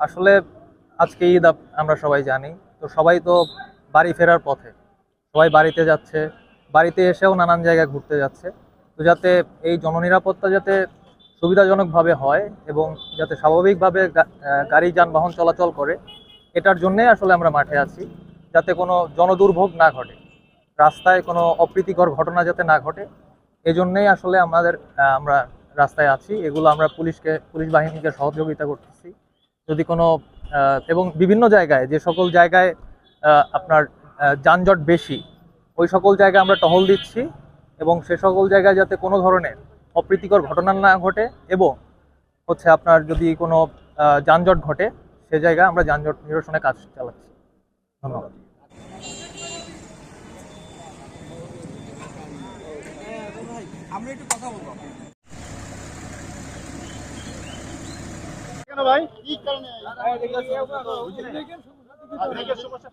আসলে আজকে ঈদ আমরা সবাই জানি। তো সবাই তো বাড়ি ফেরার পথে। সবাই বাড়িতে যাচ্ছে। বাড়িতে এসেও নানান জায়গায় ঘুরতে যাচ্ছে। তো যাতে এই জননিরাপত্তা যাতে সুবিধাজনকভাবে হয় এবং যাতে স্বাভাবিকভাবে গাড়ি, যানবাহন চলাচল করে, এটার জন্যে আসলে আমরা মাঠে আছি। যাতে কোনো জনদুর্ভোগ না ঘটে। রাস্তায় কোনো অপ্রীতিকর ঘটনা যাতে না ঘটে, এজন্যেই আসলে আমাদের আমরা রাস্তায় আছি। এগুলো আমরা পুলিশকে পুলিশ বাহিনীকে সহযোগিতা করতেছি। যদি কোনো এবং বিভিন্ন জায়গায়, যে সকল জায়গায় আপনার যানজট বেশি, ওই সকল জায়গায় আমরা টহল দিচ্ছি এবং সে সকল জায়গায় যাতে কোনো ধরনের অপ্রীতিকর ঘটনা না ঘটে এবং হচ্ছে আপনার যদি কোনো যানজট ঘটে, সে জায়গায় আমরা যানজট নিরসনে কাজ চালাচ্ছি। ধন্যবাদ। আমরা একটু কথা বলব ভাই? কি কারণে। বুঝলেন? সমস্যা।